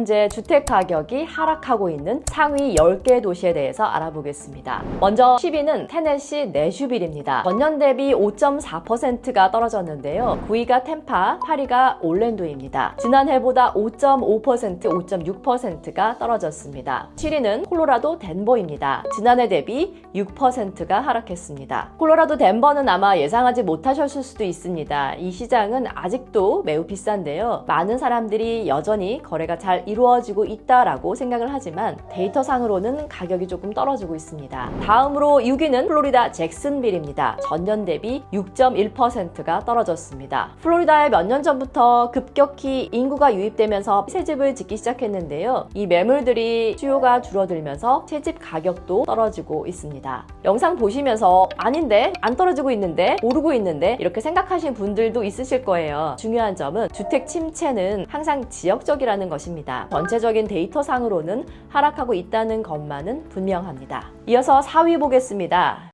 현재 주택 가격이 하락하고 있는 상위 10개 도시에 대해서 알아보겠습니다. 먼저 10위는 테네시 내슈빌입니다. 전년 대비 5.4%가 떨어졌는데요. 9위가 템파, 8위가 올랜도입니다. 지난해보다 5.5%, 5.6%가 떨어졌습니다. 7위는 콜로라도 덴버입니다. 지난해 대비 6%가 하락했습니다. 콜로라도 덴버는 아마 예상하지 못하셨을 수도 있습니다. 이 시장은 아직도 매우 비싼데요. 많은 사람들이 여전히 거래가 잘 이루어지고 있다라고 생각을 하지만 데이터상으로는 가격이 조금 떨어지고 있습니다. 다음으로 6위는 플로리다 잭슨빌입니다. 전년 대비 6.1%가 떨어졌습니다. 플로리다에 몇 년 전부터 급격히 인구가 유입되면서 새 집을 짓기 시작했는데요. 이 매물들이 수요가 줄어들면서 새집 가격도 떨어지고 있습니다. 영상 보시면서 아닌데 안 떨어지고 있는데 오르고 있는데 이렇게 생각하시는 분들도 있으실 거예요. 중요한 점은 주택 침체는 항상 지역적이라는 것입니다. 전체적인 데이터상으로는 하락하고 있다는 것만은 분명합니다. 이어서 4위 보겠습니다.